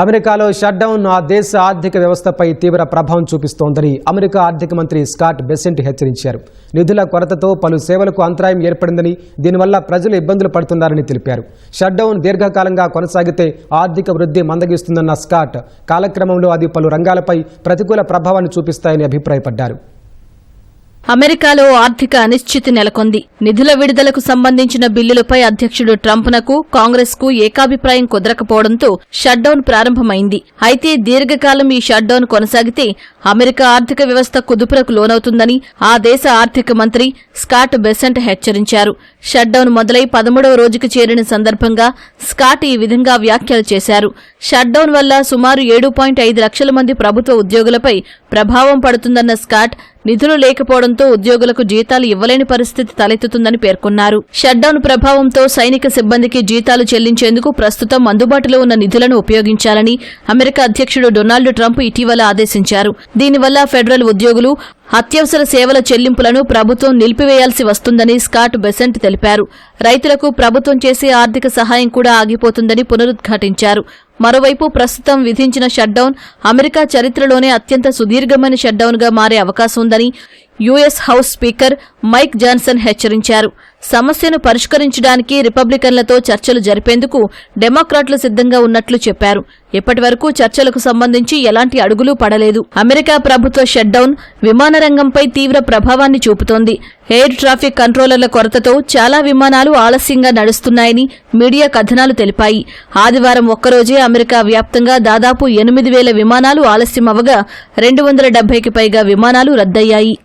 అమెరికాలో షట్డౌన్ ఆ దేశ ఆర్థిక వ్యవస్థపై తీవ్ర ప్రభావం చూపిస్తోందని అమెరికా ఆర్థిక మంత్రి స్కాట్ బెసెంట్ హెచ్చరించారు. నిధుల కొరతతో పలు సేవలకు అంతరాయం ఏర్పడిందని దీనివల్ల ప్రజలు ఇబ్బందులు పడుతున్నారని తెలిపారు. షట్డౌన్ దీర్ఘకాలంగా కొనసాగితే ఆర్థిక వృద్ధి మందగిస్తుందన్న స్కాట్ కాలక్రమంలో అది పలు రంగాలపై ప్రతికూల ప్రభావాన్ని చూపిస్తాయని అభిప్రాయపడ్డారు. అమెరికాలో ఆర్థిక అనిశ్చితి నెలకొంది. నిధుల విడుదలకు సంబంధించిన బిల్లులపై అధ్యక్షుడు ట్రంప్నకు కాంగ్రెస్కు ఏకాభిప్రాయం కుదరకపోవడంతో షట్డౌన్ ప్రారంభమైంది. అయితే దీర్ఘకాలం ఈ షట్డౌన్ కొనసాగితే అమెరికా ఆర్థిక వ్యవస్థ కుదుపులకు లోనవుతుందని ఆ దేశ ఆర్థిక మంత్రి స్కాట్ బెసెంట్ హెచ్చరించారు. షట్డౌన్ మొదలై పదమూడవ రోజుకు చేరిన సందర్భంగా స్కాట్ ఈ విధంగా వ్యాఖ్యలు చేశారు. షట్డౌన్ వల్ల సుమారు ఏడు పాయింట్ ఐదు లక్షల మంది ప్రభుత్వ ఉద్యోగులపై ప్రభావం పడుతుందన్న స్కాట్ నిధులు లేకపోవడంతో ఉద్యోగులకు జీతాలు ఇవ్వలేని పరిస్థితి తలెత్తుతుందని పేర్కొన్నారు. షట్డౌన్ ప్రభావంతో సైనిక సిబ్బందికి జీతాలు చెల్లించేందుకు ప్రస్తుతం అందుబాటులో ఉన్న నిధులను ఉపయోగించాలని అమెరికా అధ్యక్షుడు డొనాల్డ్ ట్రంప్ ఇటీవల ఆదేశించారు. దీనివల్ల ఫెడరల్ ఉద్యోగులు అత్యవసర సేవల చెల్లింపులను ప్రభుత్వం నిలిపివేయాల్సి వస్తుందని స్కాట్ బెసెంట్ తెలిపారు. రైతులకు ప్రభుత్వం చేసే ఆర్థిక సహాయం కూడా ఆగిపోతుందని పునరుద్ఘాటించారు. మరోవైపు ప్రస్తుతం విధించిన షట్డౌన్ అమెరికా చరిత్రలోనే అత్యంత సుదీర్ఘమైన షట్డౌన్గా మారే అవకాశం ఉందని US house speaker Mike Johnson హెచ్చరించారు. సమస్యను పరిష్కరించడానికి రిపబ్లికన్లతో చర్చలు జరిపేందుకు డెమోక్రాట్లు సిద్ధంగా ఉన్నట్లు చెప్పారు. ఇప్పటివరకు చర్చలకు సంబంధించి ఎలాంటి అడుగులు పడలేదు. అమెరికా ప్రభుత్వ షట్డౌన్ విమాన రంగంపై తీవ్ర ప్రభావాన్ని చూపుతోంది. ఎయిర్ ట్రాఫిక్ కంట్రోలర్ల కొరతతో చాలా విమానాలు ఆలస్యంగా నడుస్తున్నాయని మీడియా కథనాలు తెలిపాయి. ఆదివారం ఒక్కరోజే అమెరికా వ్యాప్తంగా దాదాపు ఎనిమిది వేల విమానాలు ఆలస్యమవగా రెండు వందల డెబ్బైకి పైగా విమానాలు రద్దయ్యాయి.